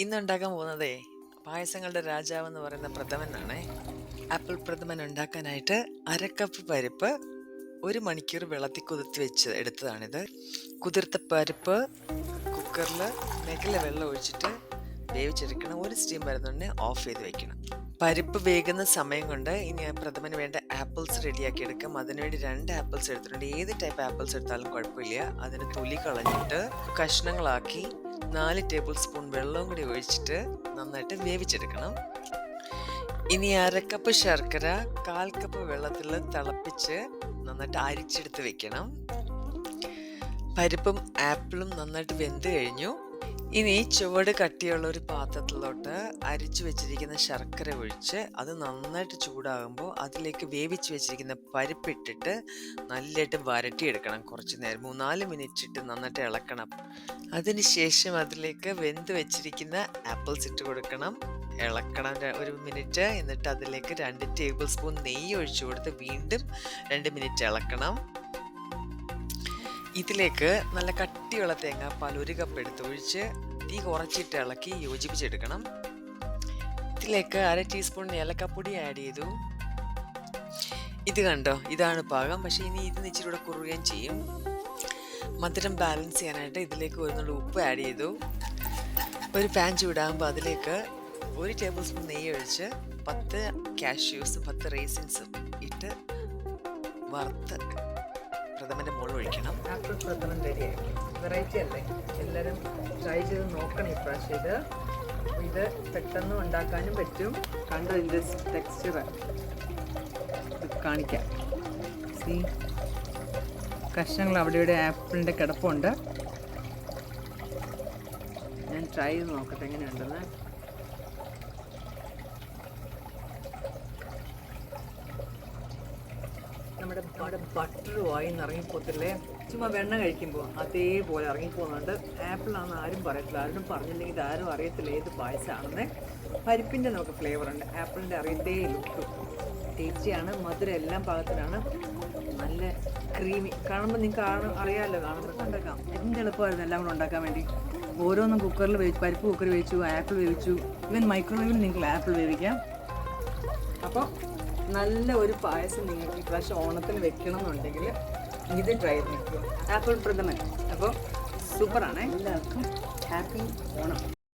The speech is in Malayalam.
ഇന്ന് ഉണ്ടാക്കാൻ പോകുന്നതേ പായസങ്ങളുടെ രാജാവ് എന്ന് പറയുന്ന പ്രഥമനാണേ. ആപ്പിൾ പ്രഥമൻ ഉണ്ടാക്കാനായിട്ട് അരക്കപ്പ് കപ്പ് പരിപ്പ് ഒരു മണിക്കൂർ വെള്ളത്തിൽ കുതിർത്തി വെച്ച് എടുത്തതാണിത്. കുതിർത്ത പരിപ്പ് കുക്കറിൽ മെഗല വെള്ളം ഒഴിച്ചിട്ട് വേവിച്ചെടുക്കണം. ഒരു സ്റ്റീം വരുന്നുണ്ടെങ്കിൽ ഓഫ് ചെയ്ത് വെക്കണം. പരിപ്പ് വേകുന്ന സമയം കൊണ്ട് ഇനി പ്രഥമന് വേണ്ട ആപ്പിൾസ് റെഡിയാക്കി എടുക്കാം. അതിനുവേണ്ടി രണ്ട് ആപ്പിൾസ് എടുത്തിട്ടുണ്ട്. ഏത് ടൈപ്പ് ആപ്പിൾസ് എടുത്താലും കുഴപ്പമില്ല. അതിന് തൊലി കളഞ്ഞിട്ട് കഷ്ണങ്ങളാക്കി നാല് ടേബിൾ സ്പൂൺ വെള്ളവും കൂടി ഒഴിച്ചിട്ട് നന്നായിട്ട് വേവിച്ചെടുക്കണം. ഇനി അരക്കപ്പ് ശർക്കര കാൽ കപ്പ് വെള്ളത്തിൽ തിളപ്പിച്ച് നന്നായിട്ട് അരിച്ചെടുത്ത് വെക്കണം. പരിപ്പും ആപ്പിളും നന്നായിട്ട് വെന്ത് കഴിഞ്ഞു. ഇനി ചുവട് കട്ടിയുള്ള ഒരു പാത്രത്തിലോട്ട് അരിച്ചു വെച്ചിരിക്കുന്ന ശർക്കര ഒഴിച്ച് അത് നന്നായിട്ട് ചൂടാകുമ്പോൾ അതിലേക്ക് വേവിച്ച് വെച്ചിരിക്കുന്ന പരിപ്പിട്ടിട്ട് നല്ലതായിട്ട് വരട്ടിയെടുക്കണം കുറച്ച് നേരം. മൂന്നാൽ മിനിറ്റ് ഇട്ട് നന്നായിട്ട് ഇളക്കണം. അതിനുശേഷം അതിലേക്ക് വെന്ത് വെച്ചിരിക്കുന്ന ആപ്പിൾസ് ഇട്ട് കൊടുക്കണം. ഇളക്കണം ഒരു മിനിറ്റ് എന്നിട്ട് അതിലേക്ക് രണ്ട് ടേബിൾ സ്പൂൺ നെയ്യ് ഒഴിച്ചു കൊടുത്ത് വീണ്ടും രണ്ട് മിനിറ്റ് ഇളക്കണം. ഇതിലേക്ക് നല്ല കട്ടിയുള്ള തേങ്ങാപ്പാൽ ഒരു കപ്പ് എടുത്ത് ഒഴിച്ച് തീ കുറച്ചിട്ട് ഇളക്കി യോജിപ്പിച്ചെടുക്കണം. ഇതിലേക്ക് അര ടീസ്പൂൺ ഏലക്കപ്പൊടി ആഡ് ചെയ്തു. ഇത് കണ്ടോ? ഇതാണ് പാകം. പക്ഷേ ഇനി ഇത് ഇച്ചിരി കൂടെ കുറുകയും ചെയ്യും. മധുരം ബാലൻസ് ചെയ്യാനായിട്ട് ഇതിലേക്ക് ഒരു ഉപ്പ് ആഡ് ചെയ്തു. ഒരു പാൻ ചൂടാകുമ്പോൾ അതിലേക്ക് ഒരു ടേബിൾ സ്പൂൺ നെയ്യ് ഒഴിച്ച് പത്ത് കാഷ്യൂസ് പത്ത് റേസിൻസും ഇട്ട് വറുത്ത് പ്രഥമന്റെ മുകളിൽ ഒഴിക്കണം. പ്രഥമൻ റെഡിയായി വെറൈറ്റി അല്ലേ? എല്ലാവരും ട്രൈ ചെയ്ത് നോക്കണം ഇപ്രാവശ്യം ഇത്. ഇത് പെട്ടെന്ന് ഉണ്ടാക്കാനും പറ്റും. കണ്ടോ ഇതിന്റെ ടെക്സ്ചർ കാണിക്കാം. സി കഷ്ണങ്ങൾ അവിടെ ഇവിടെ ആപ്പിളിന്റെ കിടപ്പുണ്ട്. ഞാൻ ട്രൈ ചെയ്ത് നോക്കട്ടെ എങ്ങനെയുണ്ടെന്ന്. നമ്മുടെ നമ്മുടെ ബട്ടർ വായി നിന്ന് ഇറങ്ങിപ്പോത്തില്ലേ? ചുമ്മാ വെണ്ണ കഴിക്കുമ്പോൾ അതേപോലെ ഇറങ്ങിപ്പോകുന്നുണ്ട്. ആപ്പിളാണെന്ന് ആരും പറയത്തില്ല. ആരും പറഞ്ഞില്ലെങ്കിൽ ഇത് ആരും അറിയത്തില്ല ഏത് പായസമാണെന്ന് പരിപ്പിന്റെ നമുക്ക് ഫ്ലേവർ ഉണ്ട്. ആപ്പിളിന്റെ അറിയത്തേ ലുക്ക് ടേസ്റ്റിയാണ് മധുരം എല്ലാം പാകത്തിലാണ് നല്ല ക്രീമി കാണുമ്പോൾ നിങ്ങൾക്ക് കാണും അറിയാമല്ലോ കാണുമ്പോൾ ഉണ്ടാക്കാം. എന്ത് എളുപ്പമായിരുന്നു എല്ലാം കൂടെ ഉണ്ടാക്കാൻ വേണ്ടി. ഓരോന്നും കുക്കറിൽ വേവിച്ചു പരിപ്പ് കുക്കറിൽ വേവിച്ചു ആപ്പിൾ വേവിച്ചു. ഇവൻ മൈക്രോവേവിൽ നിങ്ങൾക്ക് ആപ്പിൾ വേവിക്കാം. അപ്പോൾ നല്ല ഒരു പായസം നിങ്ങൾക്ക് ഇപ്രാവശ്യം ഓണത്തിന് വെക്കണം എന്നുണ്ടെങ്കിൽ ഇത് ട്രൈ ചെയ്ത് ആപ്പിൾ പ്രഥമൻ. അപ്പോൾ സൂപ്പറാണ് എല്ലാവർക്കും ഹാപ്പി ഓണം.